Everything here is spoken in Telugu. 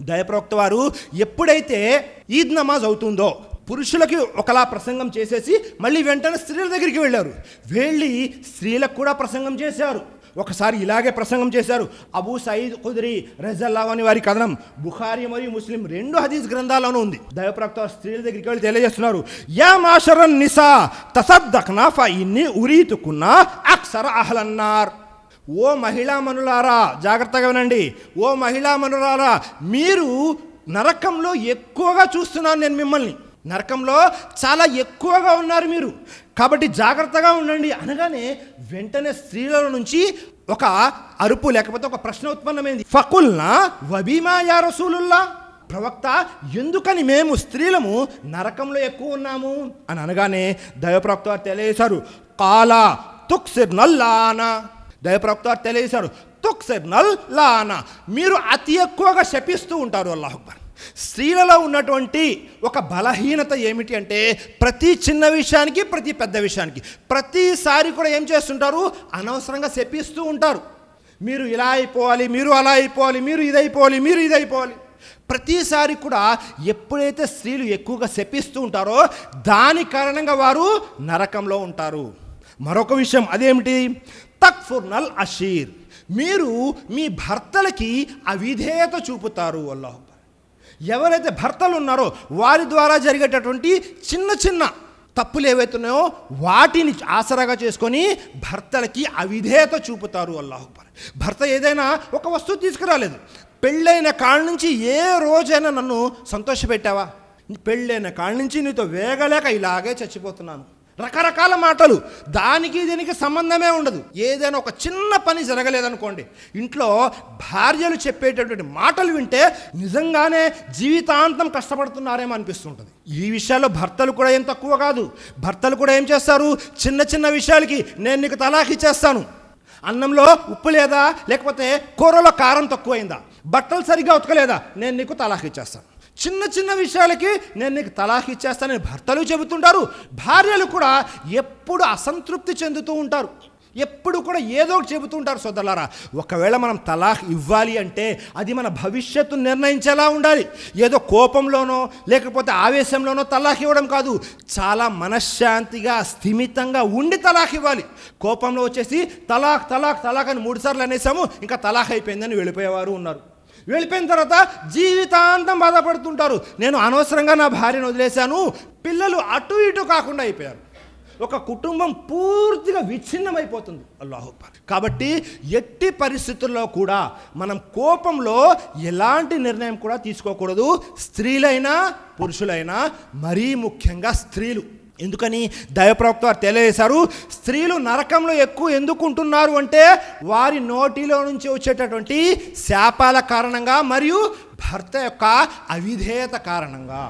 దయప్రవక్త వారు ఎప్పుడైతే ఈద్ నమాజ్ అవుతుందో పురుషులకి ఒకలా ప్రసంగం చేసేసి మళ్ళీ వెంటనే స్త్రీల దగ్గరికి వెళ్ళారు. వెళ్ళి స్త్రీలకు కూడా ప్రసంగం చేశారు. ఒకసారి ఇలాగే ప్రసంగం చేశారు. అబూ సయీద్ కుదిరి రజల్లా అని వారి కథనం బుఖారి మరియు ముస్లిం రెండు హదీస్ గ్రంథాల్లోనూ ఉంది. దైవప్రాప్త స్త్రీల దగ్గరికి వెళ్ళి తెలియజేస్తున్నారు. యా మాషరన్ నిసా తసద్దక్నా ఫ ఇన్ని ఉరీతుకున్నా అక్సర అహ్లన్నార్ ఓ మహిళా మనులారా జాగ్రత్తగా వినండి. ఓ మహిళా మనులారా మీరు నరకంలో ఎక్కువగా చూస్తున్నాను నేను మిమ్మల్ని. నరకంలో చాలా ఎక్కువగా ఉన్నారు మీరు. కాబట్టి జాగ్రత్తగా ఉండండి. అనగానే వెంటనే స్త్రీల నుంచి ఒక అరుపు లేకపోతే ఒక ప్రశ్న ఉత్పన్నమైంది. ఫకుల్నా వబీమా యా రసూలుల్లా ప్రవక్త ఎందుకని మేము స్త్రీలము నరకంలో ఎక్కువ ఉన్నాము? అని అనగానే దైవప్రవక్త వారు తెలియజేశారు. కాలా తుక్సిర్ నల్లానా దయప్రవక్త వారు తెలియజేశారు. తుక్సిర్ నల్ లానా. మీరు అతి ఎక్కువగా శపిస్తూ ఉంటారు అల్లాహ్ అక్బర్. స్త్రీలలో ఉన్నటువంటి ఒక బలహీనత ఏమిటి అంటే ప్రతి చిన్న విషయానికి ప్రతి పెద్ద విషయానికి. ప్రతిసారి కూడా ఏం చేస్తుంటారు? అనవసరంగా శపిస్తూ ఉంటారు. మీరు ఇలా అయిపోవాలి మీరు అలా అయిపోవాలి మీరు ఇదైపోవాలి మీరు ఇదైపోవాలి ప్రతిసారి కూడా ఎప్పుడైతే స్త్రీలు ఎక్కువగా శపిస్తూ ఉంటారో దాని కారణంగా వారు నరకంలో ఉంటారు. మరొక విషయం అదేమిటి? తక్ఫుర్నల్ అషీర్ మీరు మీ భర్తలకి అవిధేయత చూపుతారు అల్లాహ్ ఎవరైతే భర్తలు ఉన్నారో వారి ద్వారా జరిగేటటువంటి చిన్న చిన్న తప్పులు ఏవైతున్నాయో వాటిని ఆసరాగా చేసుకొని భర్తలకి అవిధేయత చూపుతారు అల్లాహ్ భర్త ఏదైనా ఒక వస్తువు తీసుకురాలేదు. పెళ్ళైన కాళ్ళ నుంచి ఏ రోజైనా నన్ను సంతోషపెట్టావా? పెళ్ళైన కాళ్ళ నుంచి నీతో వేగలేక ఇలాగే చచ్చిపోతున్నాను. రకరకాల మాటలు. దానికి దీనికి సంబంధమే ఉండదు. ఏదైనా ఒక చిన్న పని జరగలేదనుకోండి ఇంట్లో భార్యలు చెప్పేటటువంటి మాటలు వింటే నిజంగానే జీవితాంతం కష్టపడుతున్నారేమో అనిపిస్తుంటుంది. ఈ విషయాల్లో భర్తలు కూడా ఏం తక్కువ కాదు. భర్తలు కూడా ఏం చేస్తారు? చిన్న చిన్న విషయాలకి నేను నీకు తలాఖీ చేస్తాను అన్నంలో ఉప్పు లేదా లేకపోతే కూరలో కారం తక్కువైందా? బట్టలు సరిగ్గా ఉతకలేదా? నేను నీకు తలాఖీ చేస్తాను చిన్న చిన్న విషయాలకి నేను నీకు తలాఖ్ ఇచ్చేస్తానని భర్తలు చెబుతుంటారు. భార్యలు కూడా ఎప్పుడు అసంతృప్తి చెందుతూ ఉంటారు. ఎప్పుడు కూడా ఏదో ఒకటి చెబుతూ ఉంటారు సోదరులారా. ఒకవేళ మనం తలాఖ్ ఇవ్వాలి అంటే అది మన భవిష్యత్తు నిర్ణయించేలా ఉండాలి. ఏదో కోపంలోనో లేకపోతే ఆవేశంలోనో తలాఖ్ ఇవ్వడం కాదు. చాలా మనశ్శాంతిగా స్థిమితంగా ఉండి తలాఖ్ ఇవ్వాలి. కోపంలో వచ్చేసి తలాఖ్ తలాఖ్ తలాఖ్ అని మూడుసార్లు అనేసాము ఇంకా తలాఖ్ అయిపోయిందని వెళ్ళిపోయేవారు ఉన్నారు. వెళ్ళిపోయిన తర్వాత జీవితాంతం బాధపడుతుంటారు. నేను అనవసరంగా నా భార్యను వదిలేశాను. పిల్లలు అటు ఇటు కాకుండా అయిపోయారు. ఒక కుటుంబం పూర్తిగా విచ్ఛిన్నమైపోతుంది. అల్లాహ్ కాబట్టి ఎట్టి పరిస్థితుల్లో కూడా మనం కోపంలో ఎలాంటి నిర్ణయం కూడా తీసుకోకూడదు. స్త్రీలైనా పురుషులైనా మరీ ముఖ్యంగా స్త్రీలు. ఎందుకని దైవప్రవక్త వారు తెలియజేశారు స్త్రీలు నరకంలో ఎక్కువ ఎందుకు ఉంటున్నారు అంటే వారి నోటిలో నుంచి వచ్చేటటువంటి శాపాల కారణంగా మరియు భర్త యొక్క అవిధేయత కారణంగా.